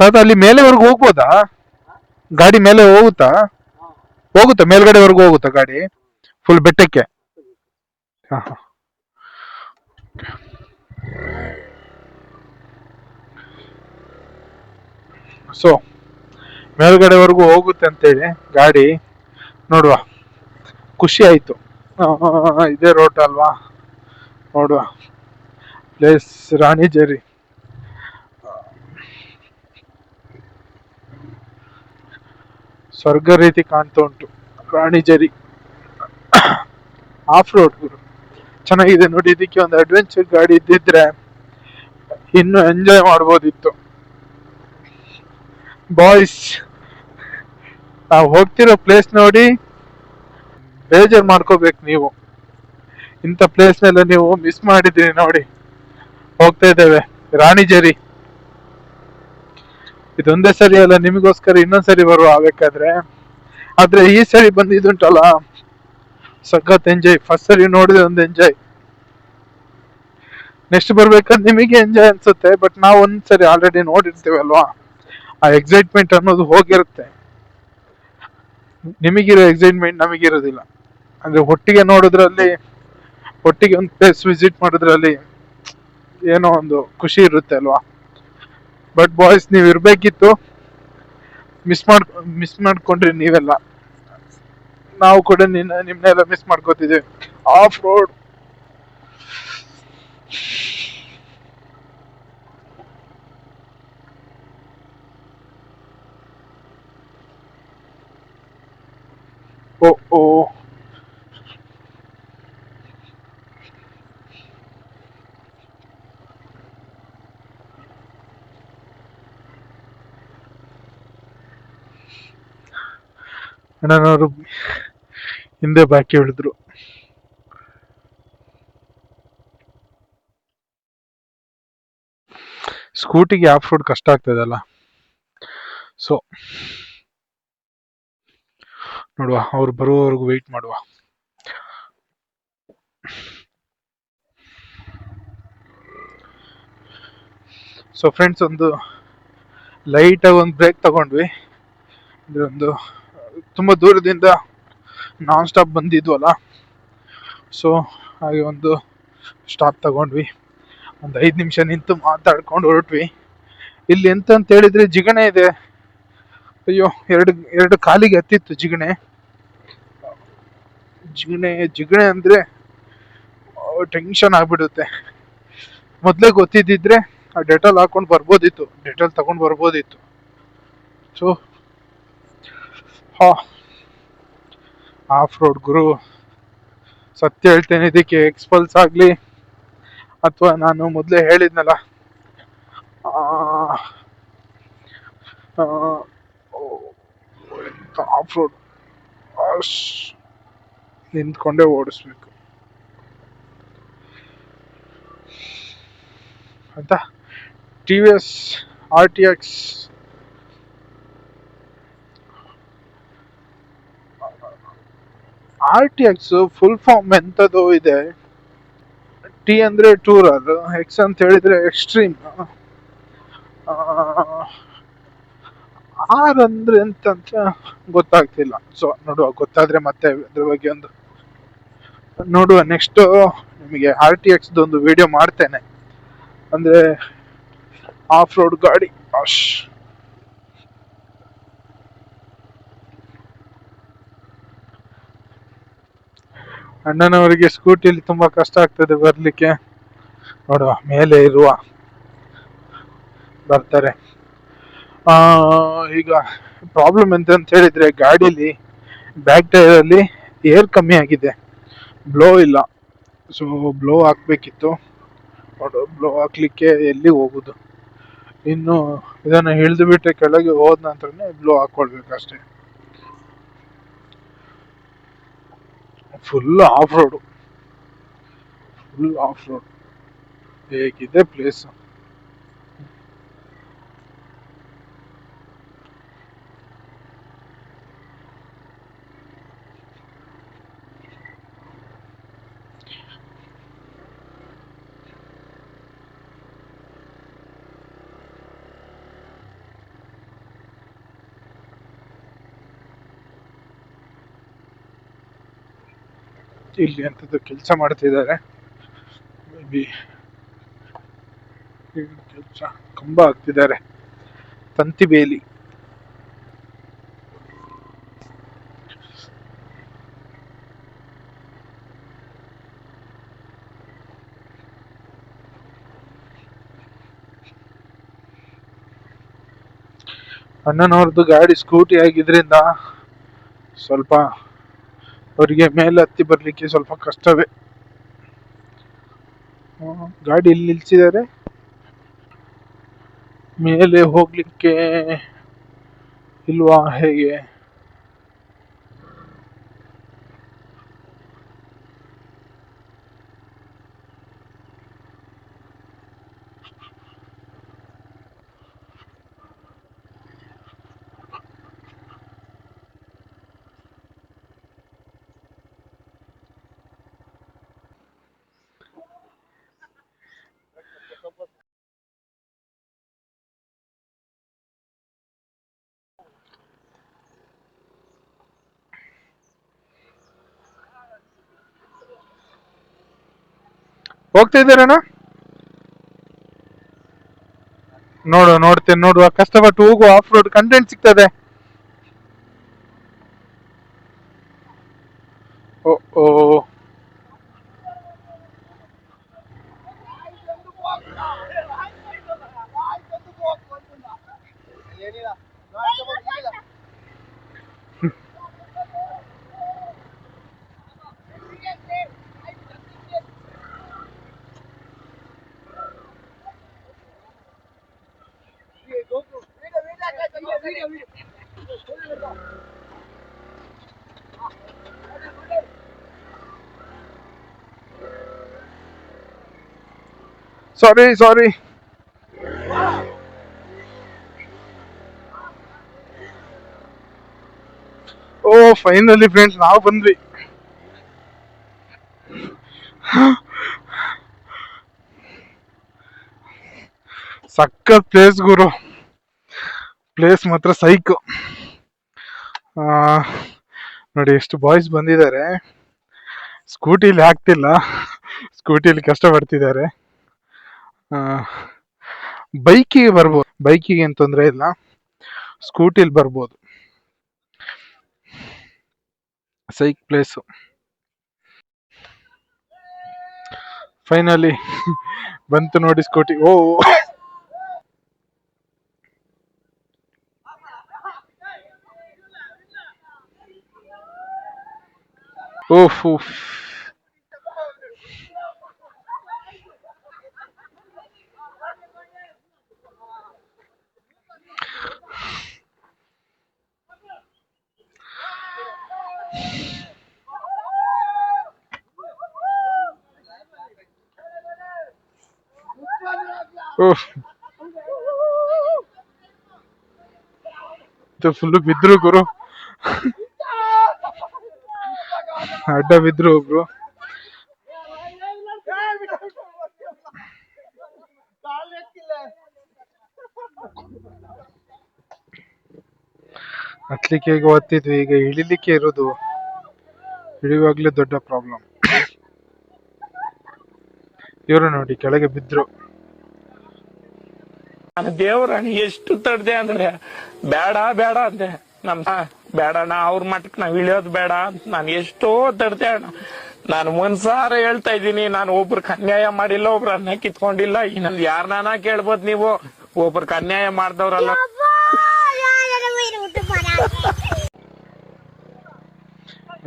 ತಾತ ಅಲ್ಲಿ ಮೇಲೆವರೆಗೂ ಹೋಗ್ಬೋದಾ? ಗಾಡಿ ಮೇಲೆ ಹೋಗುತ್ತಾ? ಹೋಗುತ್ತಾ? ಮೇಲ್ಗಡೆವರೆಗೂ ಹೋಗುತ್ತಾ ಗಾಡಿ? ಫುಲ್ ಬೆಟ್ಟಕ್ಕೆ? ಸೊ ಮೇಲ್ಗಡೆವರೆಗೂ ಹೋಗುತ್ತೆ ಅಂತೇಳಿ ಗಾಡಿ ನೋಡುವ. ಖುಷಿ ಆಯ್ತು. ಇದೇ ರೋಟ್ ಅಲ್ವಾ? ನೋಡುವ. ಪ್ಲೇಸ್ ರಾಣಿಜೇರಿ ಸ್ವರ್ಗ ರೀತಿ ಕಾಣ್ತಾ ಉಂಟು. ರಾಣಿಜೇರಿ ಆಫ್ ರೋಡ್ ಗುರು. ಚೆನ್ನಾಗಿದೆ ನೋಡಿ, ಇದಕ್ಕೆ ಒಂದು ಅಡ್ವೆಂಚರ್ ಗಾಡಿ ಇದ್ದಿದ್ರೆ ಇನ್ನು ಎಂಜಾಯ್ ಮಾಡ್ಬೋದಿತ್ತು. ಬಾಯ್ಸ್ ನಾವು ಹೋಗ್ತಿರೋ ಪ್ಲೇಸ್ ನೋಡಿ, ಬೇಜಾರ್ ಮಾಡ್ಕೋಬೇಕು ನೀವು. ಇಂಥ ಪ್ಲೇಸ್ನೆಲ್ಲ ನೀವು ಮಿಸ್ ಮಾಡಿದ್ದೀರಿ ನೋಡಿ. ಹೋಗ್ತಾ ಇದ್ದೇವೆ. ರಾಣಿಜೇರಿ ಇದೊಂದೇ ಸರಿ ಅಲ್ಲ, ನಿಮಗೋಸ್ಕರ ಇನ್ನೊಂದು ಸರಿ ಬರುವ ಬೇಕಾದ್ರೆ ಆದ್ರೆ ಈ ಸರಿ ಬಂದಿದ್ದುಂಟಲ್ಲ, ಸಖತ್ ಎಂಜಾಯ್ ಫಸ್ಟ್ ಸರಿ ನೋಡಿದ್ರೆ ಒಂದು ಎಂಜಾಯ್ ನೆಕ್ಸ್ಟ್ ಬರ್ಬೇಕಾದ್ರೆ ನಿಮಗೆ ಎಂಜಾಯ್ ಅನ್ಸುತ್ತೆ ಬಟ್ ನಾವು ಒಂದ್ಸರಿ ಆಲ್ರೆಡಿ ನೋಡಿರ್ತೇವೆ ಅಲ್ವಾ? ಆ ಎಕ್ಸೈಟ್ಮೆಂಟ್ ಅನ್ನೋದು ಹೋಗಿರುತ್ತೆ. ನಿಮಗಿರೋ ಎಕ್ಸೈಟ್ಮೆಂಟ್ ನಮಗಿರೋದಿಲ್ಲ. ಅಂದ್ರೆ ಒಟ್ಟಿಗೆ ನೋಡೋದ್ರಲ್ಲಿ, ಒಟ್ಟಿಗೆ ಒಂದು ಪ್ಲೇಸ್ ವಿಸಿಟ್ ಮಾಡೋದ್ರಲ್ಲಿ ಏನೋ ಒಂದು ಖುಷಿ ಇರುತ್ತೆ ಅಲ್ವಾ? ಬಟ್ ಬಾಯ್ಸ್ ನೀವು ಇರಬೇಕಿತ್ತು. ಮಿಸ್ ಮಾಡ್ ಮಿಸ್ ಮಾಡ್ಕೊಂಡ್ರಿ ನೀವೆಲ್ಲ. ನಾವು ಕೂಡ ನಿನ್ನ ನಿಮ್ಮನ್ನೆಲ್ಲ ಮಿಸ್ ಮಾಡ್ಕೋತಿದ್ದೀವಿ. ಆಫ್ ರೋಡ್ ಓ ಓ. ಅಣ್ಣನವರು ಹಿಂದೆ ಬಾಕಿ ಹೇಳಿದ್ರು ಸ್ಕೂಟಿಗೆ ಆಫ್ ರೋಡ್ ಕಷ್ಟ ಆಗ್ತದಲ್ಲ ಸೊ ನೋಡುವ, ಅವ್ರು ಬರುವವರೆಗೂ ವೆಯ್ಟ್ ಮಾಡುವ. ಸೊ ಫ್ರೆಂಡ್ಸ್ ಒಂದು ಲೈಟಾಗಿ ಒಂದು ಬ್ರೇಕ್ ತಗೊಂಡ್ವಿ. ಒಂದು ತುಂಬ ದೂರದಿಂದ ನಾನ್ ಸ್ಟಾಪ್ ಬಂದಿದ್ವಲ್ಲ? ಸೊ ಹಾಗೆ ಒಂದು ಸ್ಟಾಪ್ ತಗೊಂಡ್ವಿ. ಒಂದು ಐದು ನಿಮಿಷ ನಿಂತು ಮಾತಾಡ್ಕೊಂಡು ಹೊರಟ್ವಿ. ಇಲ್ಲಿ ಎಂತ ಅಂತ ಹೇಳಿದ್ರೆ ಜಿಗಣೆ ಇದೆ. ಅಯ್ಯೋ, ಎರಡು ಎರಡು ಕಾಲಿಗೆ ಹತ್ತಿತ್ತು ಜಿಗಣೆ. ಜಿಗಣೆ ಜಿಗಣೆ ಅಂದ್ರೆ ಟೆನ್ಷನ್ ಆಗಿಬಿಡುತ್ತೆ. ಮೊದಲೇ ಗೊತ್ತಿದ್ದಿದ್ರೆ ಆ ಡೆಟಲ್ ಹಾಕೊಂಡು ಬರ್ಬೋದಿತ್ತು. ಡೆಟಲ್ ತಗೊಂಡು ಬರ್ಬೋದಿತ್ತು. ಸೊ ಹಾ. ಆಫ್ ರೋಡ್ ಗುರು, ಸತ್ಯ ಹೇಳ್ತೇನೆ, ಇದಕ್ಕೆ ಎಕ್ಸ್ಪಲ್ಸ್ ಆಗಲಿ, ಅಥವಾ ನಾನು ಮೊದಲೇ ಹೇಳಿದ್ನಲ್ಲ. ಆಫ್ ರೋಡ್ ನಿಂತ್ಕೊಂಡೇ ಓಡಿಸ್ಬೇಕು. ಅಂತ. T V S R T X R T X full form ಎಂಥದ್ದು ಇದೆ. ಟಿ ಅಂದ್ರೆ ಟೂರರ್ ಎಕ್ಸ್ ಅಂತ ಹೇಳಿದ್ರೆ ಎಕ್ಸ್ಟ್ರೀಮ್ ಆರ್ ಅಂದ್ರೆ ಎಂತ ಗೊತ್ತಾಗ್ತಿಲ್ಲ. ಸೊ ನೋಡುವ, ಗೊತ್ತಾದ್ರೆ ಮತ್ತೆ ಅದ್ರ ಬಗ್ಗೆ ಒಂದು ನೋಡುವ. ನೆಕ್ಸ್ಟ್ ನಿಮಗೆ ಆರ್ ಟಿ ಎಕ್ಸ್ ಒಂದು ವಿಡಿಯೋ ಮಾಡ್ತೇನೆ. ಅಂದ್ರೆ ಆಫ್ ರೋಡ್ ಗಾಡಿ. ಅಶ್. ಅಣ್ಣನವರಿಗೆ ಸ್ಕೂಟಿಯಲ್ಲಿ ತುಂಬಾ ಕಷ್ಟ ಆಗ್ತದೆ ಬರ್ಲಿಕ್ಕೆ. ನೋಡುವ, ಮೇಲೆ ಇರುವ ಬರ್ತಾರೆ. ಆ, ಈಗ ಪ್ರಾಬ್ಲಮ್ ಎಂತ ಅಂತ ಹೇಳಿದ್ರೆ ಗಾಡಿಲಿ ಬ್ಯಾಕ್ ಟೈರ್ ಅಲ್ಲಿ ಏರ್ ಕಮ್ಮಿ ಆಗಿದೆ. ಬ್ಲೋ ಇಲ್ಲ. ಸೊ ಬ್ಲೋ ಹಾಕ್ಬೇಕಿತ್ತು. ನೋಡು ಬ್ಲೋ ಹಾಕ್ಲಿಕ್ಕೆ ಎಲ್ಲಿ ಹೋಗುದು? ಇನ್ನು ಇದನ್ನ ಹಿಡಿದು ಬಿಟ್ಟೆ ಕೆಳಗೆ ಹೋದ ನಂತರನೇ ಬ್ಲೋ ಹಾಕೊಳ್ಬೇಕು ಅಷ್ಟೇ. Full off road full off road ಹೇಗಿದೆ ಪ್ಲೇಸ್ ಇಲ್ಲಿ ಅಂತದ್ದು ಕೆಲಸ ಮಾಡ್ತಿದ್ದಾರೆ ಬಿ ಕೆಲಸ? ಕಂಬ ಹಾಕ್ತಿದ್ದಾರೆ. ತಂತಿ ಬೇಲಿ. ಅಣ್ಣನವ್ರದ್ದು ಗಾಡಿ ಸ್ಕೂಟಿ ಆಗಿದ್ರಿಂದ ಸ್ವಲ್ಪ ಅವರಿಗೆ ಮೇಲೆ ಹತ್ತಿ ಬರ್ಲಿಕ್ಕೆ ಸ್ವಲ್ಪ ಕಷ್ಟವೇ. ಗಾಡಿ ಇಲ್ಲಿ ನಿಲ್ಸಿದ್ದಾರೆ. ಮೇಲೆ ಹೋಗಲಿಕ್ಕೆ ಇಲ್ವಾ ಹೇಗೆ? ಹೋಗ್ತಾ ಇದ್ದೀರಣ್ಣ ನೋಡು ನೋಡ್ತೇನೆ ನೋಡುವ ಕಷ್ಟಪಟ್ಟು ಹೋಗುವ ಆಫ್ ರೋಡ್ ಕಂಟೆಂಟ್ ಸಿಗ್ತದೆ ಓ ಓ ಸಾರಿ ಸಾರಿ ಓ ಫೈನಲಿ ಫ್ರೆಂಡ್ಸ್ ನಾವು ಬಂದ್ವಿ. ಸಖತ್ ಪ್ಲೇಸ್ ಗುರು. ಪ್ಲೇಸ್ ಮಾತ್ರ ಸೈಕ್ ನೋಡಿ, ಎಷ್ಟು ಬಾಯ್ಸ್ ಬಂದಿದ್ದಾರೆ. ಸ್ಕೂಟಿಲಿ ಆಗ್ತಿಲ್ಲ ಸ್ಕೂಟಿಲಿ ಕಷ್ಟಪಡ್ತಿದ್ದಾರೆ. ಬೈಕಿಗೆ ಬರ್ಬೋದು. ಬೈಕಿಗೆ ಏನು ತೊಂದರೆ ಇಲ್ಲ. ಸ್ಕೂಟಿಲಿ ಬರ್ಬೋದು. ಸೈಕ್ ಪ್ಲೇಸು. ಫೈನಲಿ ಬಂತು ನೋಡಿ ಸ್ಕೂಟಿ. ಓ ಓಫ್ ಓಫ್ ಫುಲ್ ಬಿದ್ರು ಗುರು. ಅಡ್ಡ ಬಿದ್ರು ಒಬ್ರು. ಹತ್ಲಿಕ್ಕೆ ಈಗ ಒತ್ತಿದ್ವಿ ಈಗ ಇಳಿಲಿಕ್ಕೆ ಇರೋದು. ಇಳಿಯುವಾಗ್ಲೇ ದೊಡ್ಡ ಪ್ರಾಬ್ಲಮ್ ಇವರು ನೋಡಿ, ಕೆಳಗೆ ಬಿದ್ರು. ನಾನು ದೇವ್ರಣ್ಣ ಎಷ್ಟು ತಡ್ದೆ ಅಂದ್ರೆ, ಬೇಡ ಬೇಡ ಅಂದೆ. ನಮ್ ಬೇಡಣ್ಣ ಅವ್ರ ಮಟ್ಟಕ್ಕೆ ನಾವ್ ಇಳಿಯೋದು ಬೇಡ ಅಂತ ನಾನು ಎಷ್ಟೋ ತಡ್ದೆ ಅಣ್ಣ. ನಾನು ಮನ್ಸಾರ ಹೇಳ್ತಾ ಇದ್ದೀನಿ, ನಾನು ಒಬ್ರು ಅನ್ಯಾಯ ಮಾಡಿಲ್ಲ, ಒಬ್ರು ಅನ್ನ ಕಿತ್ಕೊಂಡಿಲ್ಲ. ಇನ್ನೊಂದು ಯಾರನ್ನ ಕೇಳ್ಬೋದು ನೀವು. ಒಬ್ರ ಅನ್ಯಾಯ ಮಾಡ್ದವ್ರಲ್ಲ.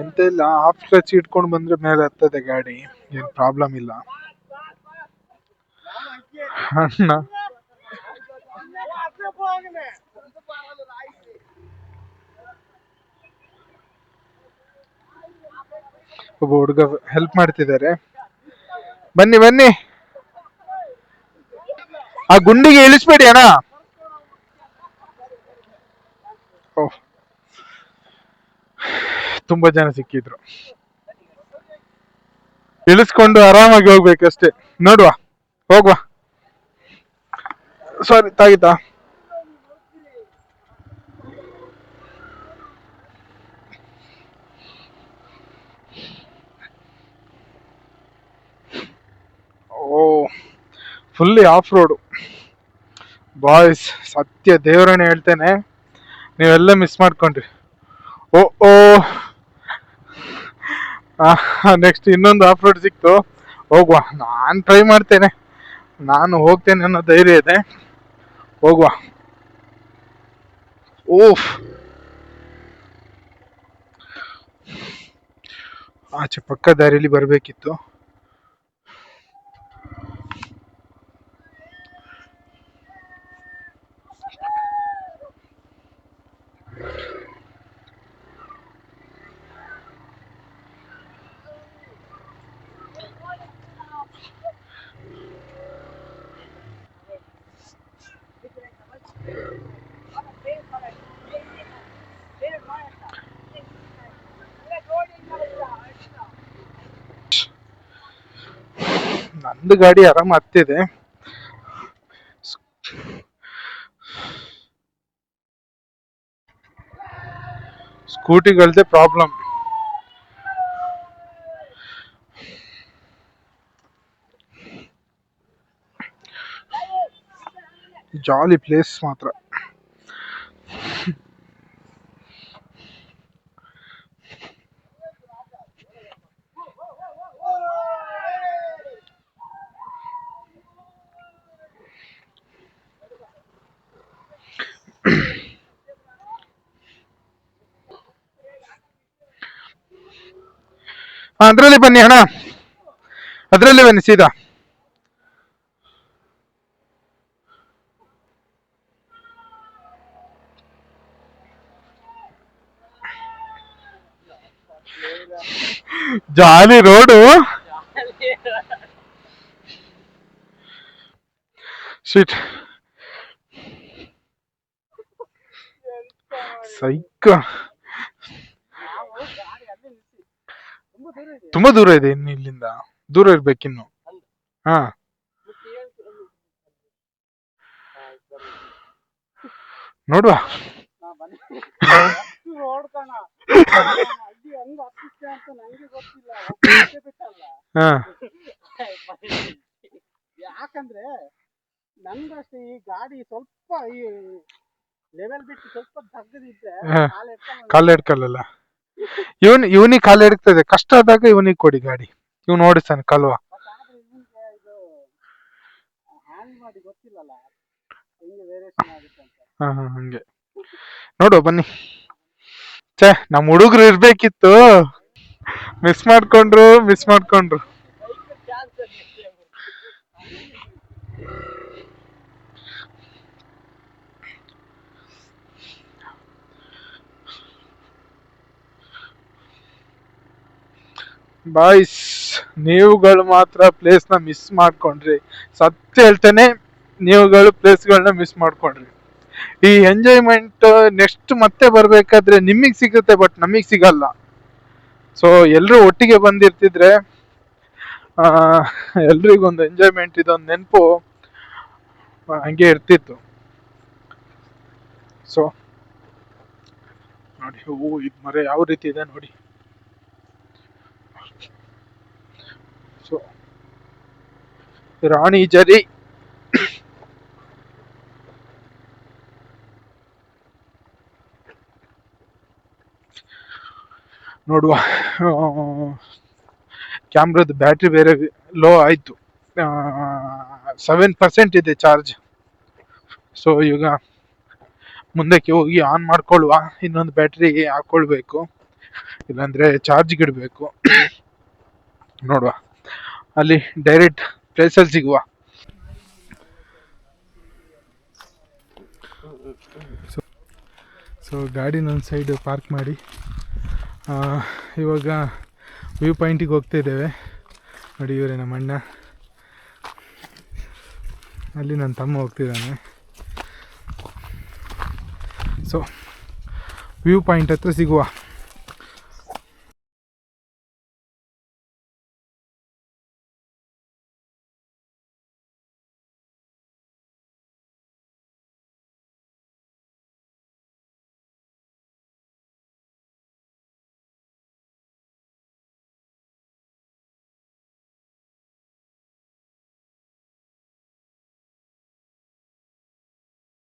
ಎಂತ ಇಲ್ಲ ಆಫ್ ಕ್ಲಚ್ ಇಟ್ಕೊಂಡು ಬಂದ್ರೆ ಮೇಲೆ ಹತ್ತದೆ ಗಾಡಿ. ಏನ್ ಪ್ರಾಬ್ಲಮ್ ಇಲ್ಲ. ಅಣ್ಣ. ಒಬ್ಬ ಹುಡುಗ ಹೆಲ್ಪ್ ಮಾಡ್ತಿದ್ದಾರೆ. ಬನ್ನಿ ಬನ್ನಿ. ಆ ಗುಂಡಿಗೆ ಇಳಿಸ್ಬೇಡಿ ಅಣ್ಣ. ತುಂಬಾ ಜನ ಸಿಕ್ಕಿದ್ರು. ಇಳಿಸ್ಕೊಂಡು ಆರಾಮಾಗಿ ಹೋಗ್ಬೇಕಷ್ಟೇ. ನೋಡುವ, ಹೋಗುವ. ಸಾರಿ, ತಾಗಿತಾ ಓ ಫುಲ್ಲಿ ಆಫ್ ರೋಡು ಬಾಯ್ಸ್ ಸತ್ಯ ದೇವರನ್ನ ಹೇಳ್ತೇನೆ, ನೀವೆಲ್ಲ ಮಿಸ್ ಮಾಡ್ಕೊಂಡ್ರಿ. ಓ ಓ ನೆಕ್ಸ್ಟ್ ಇನ್ನೊಂದು ಆಫ್ ರೋಡ್ ಸಿಕ್ತು. ಹೋಗುವ. ನಾನು ಟ್ರೈ ಮಾಡ್ತೇನೆ. ನಾನು ಹೋಗ್ತೇನೆ ಅನ್ನೋ ಧೈರ್ಯ ಇದೆ. ಹೋಗುವ. ಓಫ್. ಆಚೆ ಪಕ್ಕ ದಾರಿಯಲ್ಲಿ ಬರಬೇಕಿತ್ತು. ನಂದು ಗಾಡಿ ಆರಾಮ ಹತ್ತಿದೆ ಸ್ಕೂಟಿಗಳದೇ ಪ್ರಾಬ್ಲಮ್ ಜಾಲಿ ಪ್ಲೇಸ್ ಮಾತ್ರ ಅದರಲ್ಲಿ ಬನ್ನಿ ಅಣ್ಣ ಅದರಲ್ಲಿ ಬನ್ನಿ ಸೀದಾ ಜಾಲಿ ರೋಡು ಶಿಟ್ ಸೈಕ ತುಂಬಾ ದೂರ ಇದೆ ಇನ್ನು ಇಲ್ಲಿಂದ. ದೂರ ಇರ್ಬೇಕಿನ್ನು ಹಾ. ನೋಡುವ. ಯಾಕಂದ್ರೆ ನಂಗಷ್ಟೇ ಈ ಗಾಡಿ ಸ್ವಲ್ಪ ಈ ಲೆವೆಲ್ ಬಿಟ್ಟು ಸ್ವಲ್ಪ ತಗ್ಗದಿದ್ರೆ. ಕಾಲ್ ಹಿಡ್ಕಲ್ಲ ಇವನ್, ಇವನಿಗೆ ಕಾಲ್ ಹಿಡಿತದೆ. ಕಷ್ಟ ಆದಾಗ ಇವನಿಗೆ ಕೊಡಿ ಗಾಡಿ. ಇವ್ ಓಡಿಸ್ತಾನೆ ಕಲ್ವ. ಹಾ ಹಾ, ಹಂಗೆ. ನೋಡುವ ಬನ್ನಿ. ಛೇ ನಮ್ಮ ಹುಡುಗರು ಇರ್ಬೇಕಿತ್ತು. ಮಿಸ್ ಮಾಡ್ಕೊಂಡ್ರು ಮಿಸ್ ಮಾಡ್ಕೊಂಡ್ರು. ಬಾಯ್ಸ್, ನೀವುಗಳು ಮಾತ್ರ ಪ್ಲೇಸ್ನ ಮಿಸ್ ಮಾಡ್ಕೊಂಡ್ರಿ. ಸತ್ಯ ಹೇಳ್ತೇನೆ, ನೀವುಗಳು ಪ್ಲೇಸ್ಗಳನ್ನ ಮಿಸ್ ಮಾಡ್ಕೊಂಡ್ರಿ. ಈ ಎಂಜಾಯ್ಮೆಂಟ್ ನೆಕ್ಸ್ಟ್ ಮತ್ತೆ ಬರಬೇಕಾದ್ರೆ ನಿಮಗೆ ಸಿಗುತ್ತೆ ಬಟ್ ನಮಗೆ ಸಿಗಲ್ಲ. ಸೊ ಎಲ್ಲರೂ ಒಟ್ಟಿಗೆ ಬಂದಿರ್ತಿದ್ರೆ ಎಲ್ರಿಗೊಂದು ಎಂಜಾಯ್ಮೆಂಟ್ ಇದೊಂದು ನೆನಪು, ಹಂಗೆ ಇರ್ತಿತ್ತು. ಸೊ ನೋಡಿ ಹೂ ಇದು ಮರ ಯಾವ ರೀತಿ ಇದೆ ನೋಡಿ ಸೊ ರಾಣಿ ಜರಿ. ನೋಡುವ. ಕ್ಯಾಮ್ರಾದ ಬ್ಯಾಟ್ರಿ ಬೇರೆ ಲೋ ಆಯಿತು. ಸೆವೆನ್ ಪರ್ಸೆಂಟ್ ಇದೆ ಚಾರ್ಜ್ ಸೊ ಈಗ ಮುಂದಕ್ಕೆ ಹೋಗಿ ಆನ್ ಮಾಡ್ಕೊಳ್ಳುವ. ಇನ್ನೊಂದು ಬ್ಯಾಟ್ರಿ ಹಾಕ್ಕೊಳ್ಬೇಕು ಇಲ್ಲಾಂದರೆ ಚಾರ್ಜ್ ಗಿಡಬೇಕು ನೋಡುವ. ಅಲ್ಲಿ ಡೈರೆಕ್ಟ್ ಪ್ಲೇಸಲ್ಲಿ ಸಿಗುವ. ಸೊ ಗಾಡಿನ ಒಂದು ಸೈಡ್ ಪಾರ್ಕ್ ಮಾಡಿ. ಇವಾಗ ವ್ಯೂ ಪಾಯಿಂಟಿಗೆ ಹೋಗ್ತಾ ಇದ್ದೇವೆ. ನೋಡಿ ಇವರೇ ನಮ್ಮ ಅಣ್ಣ. ಅಲ್ಲಿ ನನ್ನ ತಮ್ಮ ಹೋಗ್ತಿದ್ದಾನೆ. ಸೊ ವ್ಯೂ ಪಾಯಿಂಟ್ ಹತ್ರ ಸಿಗುವ.